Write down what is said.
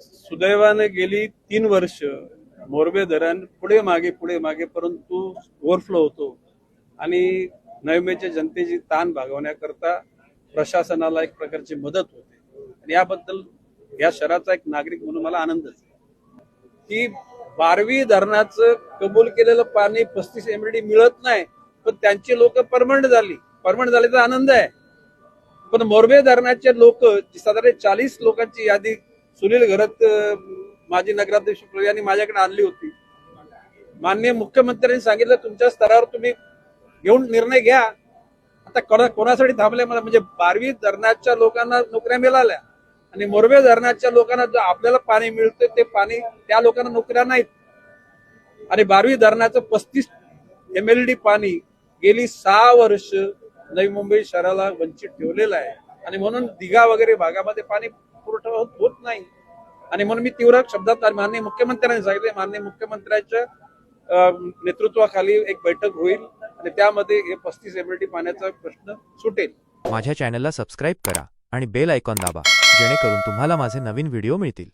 सुदैवाने गेली तीन वर्ष. मोरबे धरण पुढे मागे पुढे मागे परंतु ओव्हरफ्लो होतो. आणि नैमेच्या जनतेची ताण भागवण्याकरता प्रशासनाला एक प्रकारची मदत होते. आणि याबद्दल या शहराचा एक नागरिक म्हणून मला आनंदच की बारवी धरणाचं कबूल केलेलं पाणी पस्तीस एमएलडी मिळत नाही पण त्यांची लोक परमनंट झाली. परमनंट झाल्याचा आनंद आहे. पण मोरबे धरणाचे लोक साधारण चाळीस लोकांची यादी सुनील घरत माजी नगराध्यक्ष यांनी माझ्याकडे आणली होती. माननीय मुख्यमंत्र्यांनी सांगितलं तुमच्या स्तरावर तुम्ही घेऊन निर्णय घ्या. आता कोणा कोणासाठी थांबले मला? म्हणजे बारवी धरणाच्या लोकांना नोकऱ्या मिळाल्या आणि मोरबे धरणाच्या लोकांना जो आपल्याला पाणी मिळतं ते पाणी त्या लोकांना नोकऱ्या नाहीत. आणि बारवी धरणाचं पस्तीस एम एल डी पाणी गेली सहा वर्ष नवी मुंबई शहराला वंचित ठेवलेलं आहे. आणि म्हणून दिघा वगैरे भागामध्ये पाणी पुरवठा होत होत नाही. आणि म्हणून मी तीव्र शब्दात माननीय मुख्यमंत्र्यांनी सांगितले माननीय मुख्यमंत्र्यांच्या नेतृत्वाखाली एक बैठक होईल आणि त्यामध्ये हे पस्तीस एमएलटी पाण्याचा प्रश्न सुटेल. माझ्या चॅनलला सबस्क्राईब करा आणि बेल आयकॉन दाबा जेणेकरून तुम्हाला माझे नवीन व्हिडिओ मिळतील.